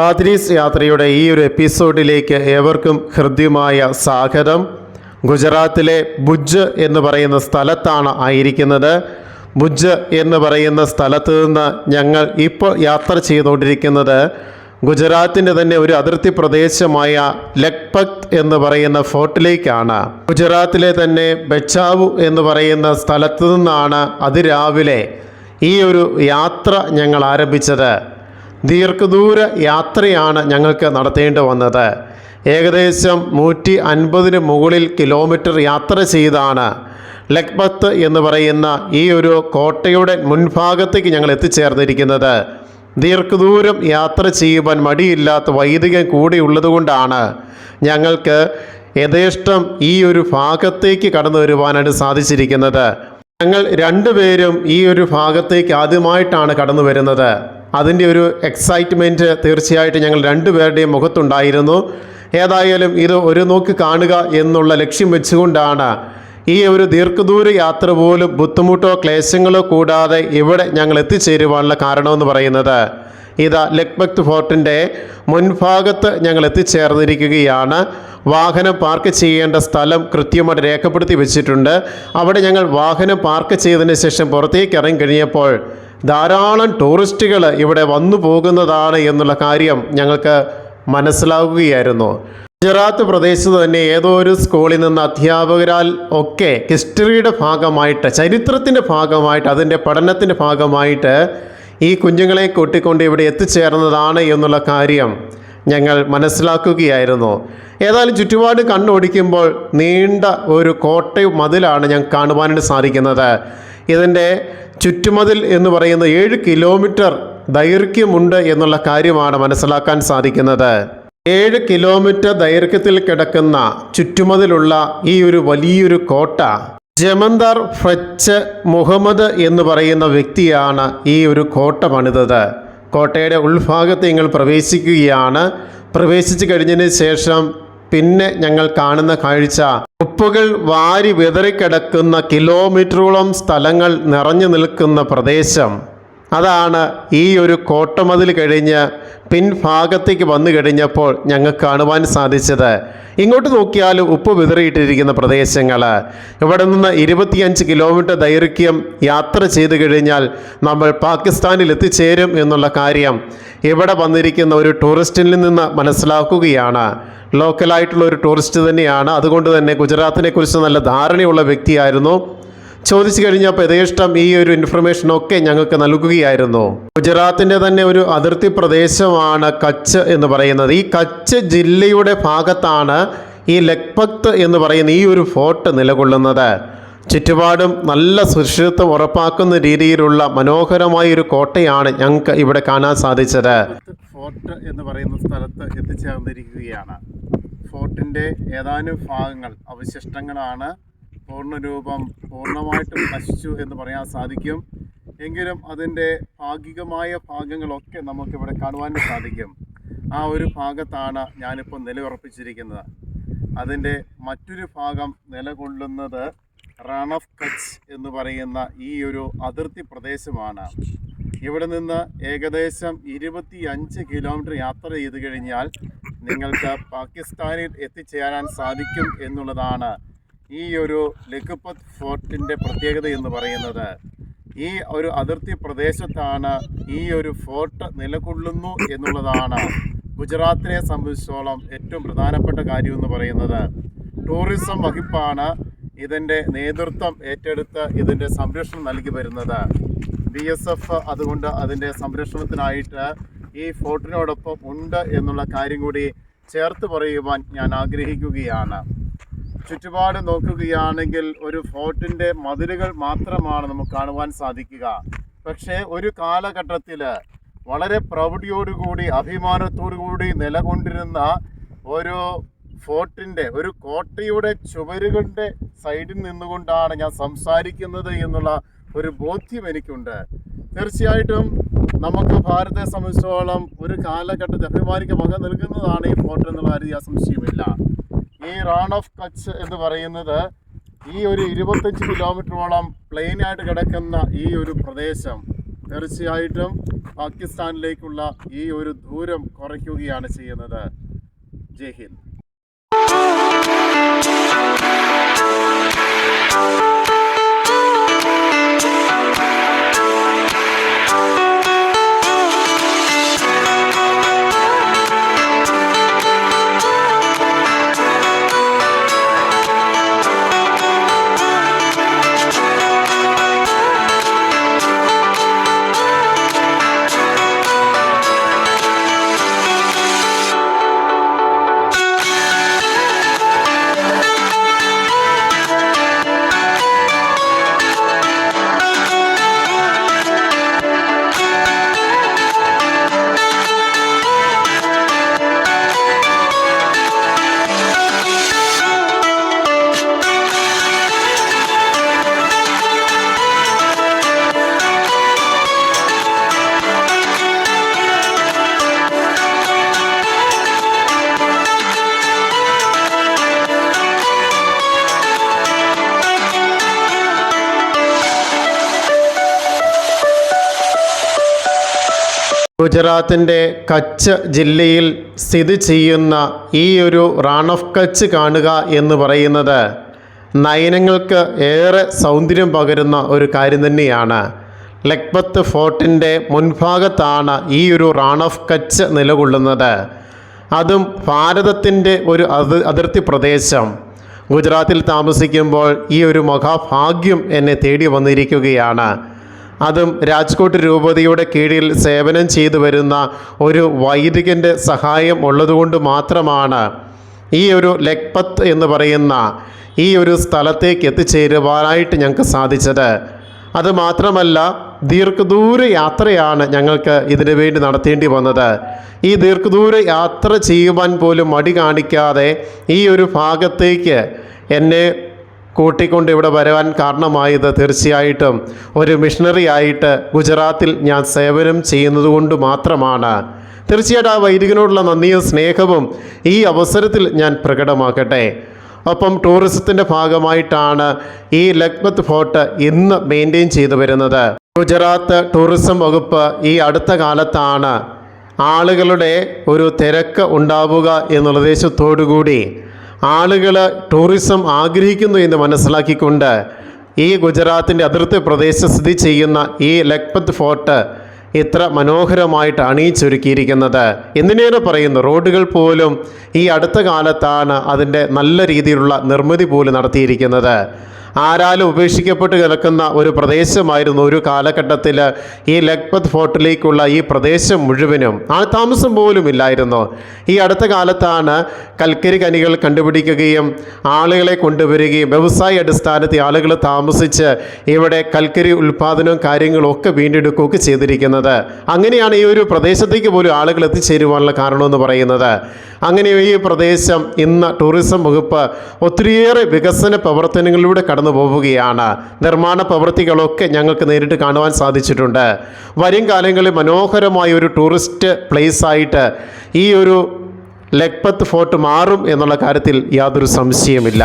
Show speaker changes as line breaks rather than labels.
ആദ്രീസ് യാത്രയുടെ ഈ ഒരു എപ്പിസോഡിലേക്ക് ഏവർക്കും ഹൃദ്യമായ സ്വാഗതം. ഗുജറാത്തിലെ ഭുജ് എന്ന് പറയുന്ന സ്ഥലത്താണ് ആയിരിക്കുന്നത്. ഭുജ് എന്ന് പറയുന്ന സ്ഥലത്ത് നിന്ന് ഞങ്ങൾ ഇപ്പോൾ യാത്ര ചെയ്തുകൊണ്ടിരിക്കുന്നത് ഗുജറാത്തിന്റെ തന്നെ ഒരു അതിർത്തി പ്രദേശമായ ലഖ്പത് എന്ന് പറയുന്ന ഫോർട്ടിലേക്കാണ്. ഗുജറാത്തിലെ തന്നെ ബച്ചാവു എന്ന് പറയുന്ന സ്ഥലത്ത് നിന്നാണ് അതിരാവിലെ ഈ ഒരു യാത്ര ഞങ്ങൾ ആരംഭിച്ചത്. ദീർഘദൂര യാത്രയാണ് ഞങ്ങൾക്ക് നടത്തേണ്ടി വന്നത്. ഏകദേശം നൂറ്റി അൻപതിന് മുകളിൽ കിലോമീറ്റർ യാത്ര ചെയ്താണ് ലക്ബത്ത് എന്ന് പറയുന്ന ഈ ഒരു കോട്ടയുടെ മുൻഭാഗത്തേക്ക് ഞങ്ങൾ എത്തിച്ചേർന്നിരിക്കുന്നത്. ദീർഘദൂരം യാത്ര ചെയ്യുവാൻ മടിയില്ലാത്ത വൈദികം കൂടിയുള്ളതുകൊണ്ടാണ് ഞങ്ങൾക്ക് യഥേഷ്ടം ഈ ഒരു ഭാഗത്തേക്ക് കടന്നു വരുവാനായിട്ട് സാധിച്ചിരിക്കുന്നത്. ഞങ്ങൾ രണ്ടുപേരും ഈ ഒരു ഭാഗത്തേക്ക് ആദ്യമായിട്ടാണ് കടന്നു വരുന്നത്. അതിന്റെ ഒരു എക്സൈറ്റ്മെന്റ് തീർച്ചയായിട്ടും ഞങ്ങൾ രണ്ടുപേരുടെയും മുഖത്തുണ്ടായിരുന്നു. ഏതായാലും ഇത് ഒരു നോക്ക് കാണുക എന്നുള്ള ലക്ഷ്യം വെച്ചുകൊണ്ടാണ് ഈ ഒരു ദീർഘദൂര യാത്ര പോലും ബുദ്ധിമുട്ടോ ക്ലേശങ്ങളോ കൂടാതെ ഇവിടെ ഞങ്ങൾ എത്തിച്ചേരുവാനുള്ള കാരണമെന്ന് പറയുന്നത്. ഇതാ ലക്ബക്ത് ഫോർട്ടിന്റെ മുൻഭാഗത്ത് ഞങ്ങൾ എത്തിച്ചേർന്നിരിക്കുകയാണ്. വാഹനം പാർക്ക് ചെയ്യേണ്ട സ്ഥലം കൃത്യമായിട്ട് രേഖപ്പെടുത്തി വെച്ചിട്ടുണ്ട്. അവിടെ ഞങ്ങൾ വാഹനം പാർക്ക് ചെയ്തതിന് ശേഷം പുറത്തേക്ക് ഇറങ്ങി കഴിഞ്ഞപ്പോൾ ധാരാളം ടൂറിസ്റ്റുകൾ ഇവിടെ വന്നു പോകുന്നതാണ് എന്നുള്ള കാര്യം ഞങ്ങൾക്ക് മനസ്സിലാവുകയായിരുന്നു. ഗുജറാത്ത് പ്രദേശത്ത് തന്നെ ഏതോ ഒരു സ്കൂളിൽ നിന്ന് അധ്യാപകരാൽ ഒക്കെ ഹിസ്റ്ററിയുടെ ഭാഗമായിട്ട് ചരിത്രത്തിന്റെ ഭാഗമായിട്ട് അതിന്റെ പഠനത്തിന്റെ ഭാഗമായിട്ട് ഈ കുഞ്ഞുങ്ങളെ കൂട്ടിക്കൊണ്ട് ഇവിടെ എത്തിച്ചേർന്നതാണ് എന്നുള്ള കാര്യം ഞങ്ങൾ മനസ്സിലാക്കുകയായിരുന്നു. ഏതായാലും ചുറ്റുപാട് കണ്ണോടിക്കുമ്പോൾ നീണ്ട ഒരു കോട്ടയും മതിലാണ് ഞാൻ കാണുവാനായിട്ട് സാധിക്കുന്നത്. ഇതിന്റെ ചുറ്റുമതിൽ എന്ന് പറയുന്ന ഏഴ് കിലോമീറ്റർ ദൈർഘ്യമുണ്ട് എന്നുള്ള കാര്യമാണ് മനസ്സിലാക്കാൻ സാധിക്കുന്നത്. ഏഴ് കിലോമീറ്റർ ദൈർഘ്യത്തിൽ കിടക്കുന്ന ചുറ്റുമതിലുള്ള ഈ ഒരു വലിയൊരു കോട്ട ജമന്ദാർ ഫ്രച്ച് മുഹമ്മദ് എന്ന് പറയുന്ന വ്യക്തിയാണ് ഈ ഒരു കോട്ട പണിതത് കോട്ടയുടെ ഉൾഭാഗത്ത് ഞങ്ങൾ പ്രവേശിക്കുകയാണ്. പ്രവേശിച്ചു കഴിഞ്ഞതിന് ശേഷം പിന്നെ ഞങ്ങൾ കാണുന്ന കാഴ്ച ഉപ്പുകൾ വാരി വിതറിക്കിടക്കുന്ന കിലോമീറ്ററോളം സ്ഥലങ്ങൾ നിറഞ്ഞു നിൽക്കുന്ന പ്രദേശം. അതാണ് ഈ ഒരു കോട്ടമതിൽ കഴിഞ്ഞ് പിൻഭാഗത്തേക്ക് വന്നു കഴിഞ്ഞപ്പോൾ ഞങ്ങൾക്ക് കാണുവാൻ സാധിച്ചത്. ഇങ്ങോട്ട് നോക്കിയാൽ ഉപ്പ് വിതറിയിട്ടിരിക്കുന്ന പ്രദേശങ്ങൾ. ഇവിടെ നിന്ന് ഇരുപത്തിയഞ്ച് കിലോമീറ്റർ ദൈർഘ്യം യാത്ര ചെയ്തു കഴിഞ്ഞാൽ നമ്മൾ പാകിസ്ഥാനിൽ എത്തിച്ചേരും എന്നുള്ള കാര്യം ഇവിടെ വന്നിരിക്കുന്ന ഒരു ടൂറിസ്റ്റിൽ നിന്ന് മനസ്സിലാക്കുകയാണ്. ലോക്കലായിട്ടുള്ള ഒരു ടൂറിസ്റ്റ് തന്നെയാണ്. അതുകൊണ്ട് തന്നെ ഗുജറാത്തിനെ കുറിച്ച് നല്ല ധാരണയുള്ള വ്യക്തിയായിരുന്നു. ചോദിച്ചു കഴിഞ്ഞപ്പോൾ യഥേഷ്ടം ഈ ഒരു ഇൻഫർമേഷനൊക്കെ ഞങ്ങൾക്ക് നൽകുകയായിരുന്നു. ഗുജറാത്തിന്റെ തന്നെ ഒരു അതിർത്തി പ്രദേശമാണ് കച്ച് എന്ന് പറയുന്നത്. ഈ കച്ച് ജില്ലയുടെ ഭാഗത്താണ് ഈ ലക്പത്ത് എന്ന് പറയുന്ന ഈ ഒരു ഫോർട്ട് നിലകൊള്ളുന്നത്. ചുറ്റുപാടും നല്ല സുരക്ഷിതത്വം ഉറപ്പാക്കുന്ന രീതിയിലുള്ള മനോഹരമായ ഒരു കോട്ടയാണ് ഞങ്ങൾക്ക് ഇവിടെ കാണാൻ സാധിച്ചത്. ഫോർട്ട് എന്ന് പറയുന്ന സ്ഥലത്ത് എത്തിച്ചേർന്നിരിക്കുകയാണ്. ഫോർട്ടിന്റെ ഏതാനും ഭാഗങ്ങൾ അവശിഷ്ടങ്ങളാണ്. പൂർണരൂപം പൂർണമായിട്ടും നശിച്ചു എന്ന് പറയാൻ സാധിക്കും. എങ്കിലും അതിന്റെ ഭാഗികമായ ഭാഗങ്ങളൊക്കെ നമുക്കിവിടെ കാണുവാൻ സാധിക്കും. ആ ഒരു ഭാഗത്താണ് ഞാനിപ്പോൾ നിലയുറപ്പിച്ചിരിക്കുന്നത്. അതിന്റെ മറ്റൊരു ഭാഗം നിലകൊള്ളുന്നത് റൺ ഓഫ് കച്ച് എന്ന് പറയുന്ന ഈ ഒരു അതിർത്തി പ്രദേശമാണ്. ഇവിടെ നിന്ന് ഏകദേശം ഇരുപത്തി അഞ്ച് കിലോമീറ്റർ യാത്ര ചെയ്ത് കഴിഞ്ഞാൽ നിങ്ങൾക്ക് പാകിസ്ഥാനിൽ എത്തിച്ചേരാൻ സാധിക്കും എന്നുള്ളതാണ് ഈ ഒരു ലഘുപത് ഫോർട്ടിന്റെ പ്രത്യേകത എന്ന് പറയുന്നത്. ഈ ഒരു അതിർത്തി പ്രദേശത്താണ് ഈ ഒരു ഫോർട്ട് നിലകൊള്ളുന്നു എന്നുള്ളതാണ് ഗുജറാത്തിനെ സംബന്ധിച്ചോളം ഏറ്റവും പ്രധാനപ്പെട്ട കാര്യം എന്ന് പറയുന്നത്. ടൂറിസം വകുപ്പാണ് ഇതിന്റെ നേതൃത്വം ഏറ്റെടുത്ത് ഇതിന്റെ സംരക്ഷണം നൽകി വരുന്നത്. ബി എസ് എഫ് അതുകൊണ്ട് അതിന്റെ സംരക്ഷണത്തിനായിട്ട് ഈ ഫോർട്ടിനോടൊപ്പം ഉണ്ട് എന്നുള്ള കാര്യം കൂടി ചേർത്ത് പറയുവാൻ ഞാൻ ആഗ്രഹിക്കുകയാണ്. ചുറ്റുപാട് നോക്കുകയാണെങ്കിൽ ഒരു ഫോർട്ടിന്റെ മതിലുകൾ മാത്രമാണ് നമുക്ക് കാണുവാൻ സാധിക്കുക. പക്ഷേ ഒരു കാലഘട്ടത്തിൽ വളരെ പ്രൗഢിയോടുകൂടി അഭിമാനത്തോടുകൂടി നിലകൊണ്ടിരുന്ന ഒരു ഫോർട്ടിന്റെ ഒരു കോട്ടയുടെ ചുവരുകളുടെ സൈഡിൽ നിന്നുകൊണ്ടാണ് ഞാൻ സംസാരിക്കുന്നത് എന്നുള്ള ഒരു ബോധ്യം എനിക്കുണ്ട്. തീർച്ചയായിട്ടും നമുക്ക് ഭാരതത്തെ സംബന്ധിച്ചോളം ഒരു കാലഘട്ടത്തിൽ അഭിമാനിക്ക് വക നൽകുന്നതാണ് ഈ ഫോർട്ട് എന്നുള്ള കാര്യം ഞാൻ സംശയമില്ല. ഈ റാൺ ഓഫ് കച്ച് എന്ന് പറയുന്നത് ഈ ഒരു ഇരുപത്തഞ്ച് കിലോമീറ്ററോളം പ്ലെയിനായിട്ട് കിടക്കുന്ന ഈ ഒരു പ്രദേശം. തീർച്ചയായിട്ടും പാകിസ്ഥാനിലേക്കുള്ള ഈ ഒരു ദൂരം കുറയ്ക്കുകയാണ് ചെയ്യുന്നത്. ജയ് ഹിന്ദ്. Bye. ഗുജറാത്തിന്റെ കച്ച് ജില്ലയിൽ സ്ഥിതി ചെയ്യുന്ന ഈ ഒരു റാൺ ഓഫ് കച്ച് കാണുക എന്ന് പറയുന്നത് നയനങ്ങൾക്ക് ഏറെ സൗന്ദര്യം പകരുന്ന ഒരു കാര്യം തന്നെയാണ്. ലക്പത്ത് ഫോർട്ടിന്റെ മുൻഭാഗത്താണ് ഈ ഒരു റാൺ ഓഫ് കച്ച് നിലകൊള്ളുന്നത്. അതും ഭാരതത്തിന്റെ ഒരു അതിർത്തി പ്രദേശം. ഗുജറാത്തിൽ താമസിക്കുമ്പോൾ ഈ ഒരു മഹാഭാഗ്യം എന്നെ തേടി വന്നിരിക്കുകയാണ്. അതും രാജ്കോട്ട് രൂപതയുടെ കീഴിൽ സേവനം ചെയ്തു വരുന്ന ഒരു വൈദികന്റെ സഹായം ഉള്ളതുകൊണ്ട് മാത്രമാണ് ഈ ഒരു ലക്പത്ത് എന്ന് പറയുന്ന ഈ ഒരു സ്ഥലത്തേക്ക് എത്തിച്ചേരുവാനായിട്ട് ഞങ്ങൾക്ക് സാധിച്ചത്. അതുമാത്രമല്ല ദീർഘദൂര യാത്രയാണ് ഞങ്ങൾക്ക് ഇതിനു വേണ്ടി നടത്തേണ്ടി വന്നത്. ഈ ദീർഘദൂര യാത്ര ചെയ്യുവാൻ പോലും മടി കാണിക്കാതെ ഈ ഒരു ഭാഗത്തേക്ക് എന്നെ കൂട്ടിക്കൊണ്ട് ഇവിടെ വരുവാൻ കാരണമായത് തീർച്ചയായിട്ടും ഒരു മിഷണറി ആയിട്ട് ഗുജറാത്തിൽ ഞാൻ സേവനം ചെയ്യുന്നത് കൊണ്ട് മാത്രമാണ്. തീർച്ചയായിട്ടും ആ വൈദികനോടുള്ള നന്ദിയും സ്നേഹവും ഈ അവസരത്തിൽ ഞാൻ പ്രകടമാക്കട്ടെ. ഒപ്പം ടൂറിസത്തിന്റെ ഭാഗമായിട്ടാണ് ഈ ലക്മത് ഫോർട്ട് ഇന്ന് മെയിന്റെയിൻ ചെയ്തു വരുന്നത്. ഗുജറാത്ത് ടൂറിസം വകുപ്പ് ഈ അടുത്ത കാലത്താണ് ആളുകളുടെ ഒരു തിരക്ക് ഉണ്ടാവുക എന്നുള്ള ഉദ്ദേശത്തോടു കൂടി ആളുകൾ ടൂറിസം ആഗ്രഹിക്കുന്നു എന്ന് മനസ്സിലാക്കിക്കൊണ്ട് ഈ ഗുജറാത്തിന്റെ അതിർത്തി പ്രദേശത്ത് സ്ഥിതി ചെയ്യുന്ന ഈ ലഖ്പത് ഫോർട്ട് ഇത്ര മനോഹരമായിട്ട് അണിയിച്ചൊരുക്കിയിരിക്കുന്നത്. എന്തിനേറെ പറയുന്നു? റോഡുകൾ പോലും ഈ അടുത്ത കാലത്താണ് അതിന്റെ നല്ല രീതിയിലുള്ള നിർമ്മിതി പോലും നടത്തിയിരിക്കുന്നത്. ആരാലും ഉപേക്ഷിക്കപ്പെട്ട് കിടക്കുന്ന ഒരു പ്രദേശമായിരുന്നു ഒരു കാലഘട്ടത്തിൽ ഈ ലഖ്പത് ഫോർട്ടിലേക്കുള്ള ഈ പ്രദേശം മുഴുവനും. ആ താമസം പോലും ഇല്ലായിരുന്നു. ഈ അടുത്ത കാലത്താണ് കൽക്കരി ഖനികൾ കണ്ടുപിടിക്കുകയും ആളുകളെ കൊണ്ടുവരികയും വ്യവസായ അടിസ്ഥാനത്തിൽ ആളുകൾ താമസിച്ച് ഇവിടെ കൽക്കരി ഉൽപ്പാദനവും കാര്യങ്ങളും ഒക്കെ വീണ്ടെടുക്കുകയൊക്കെ ചെയ്തിരിക്കുന്നത്. അങ്ങനെയാണ് ഈ ഒരു പ്രദേശത്തേക്ക് പോലും ആളുകൾ എത്തിച്ചേരുവാനുള്ള കാരണമെന്ന് പറയുന്നത്. അങ്ങനെ ഈ പ്രദേശം ഇന്ന് ടൂറിസം വകുപ്പ് ഒത്തിരിയേറെ വികസന പ്രവർത്തനങ്ങളിലൂടെ കടന്നു പോവുകയാണ്. നിർമ്മാണ പ്രവൃത്തികളൊക്കെ ഞങ്ങൾക്ക് നേരിട്ട് കാണുവാൻ സാധിച്ചിട്ടുണ്ട്. വരും കാലങ്ങളിൽ മനോഹരമായ ഒരു ടൂറിസ്റ്റ് പ്ലേസ് ആയിട്ട് ഈ ഒരു ലഖ്പത്ത് ഫോർട്ട് മാറും എന്നുള്ള കാര്യത്തിൽ യാതൊരു സംശയമില്ല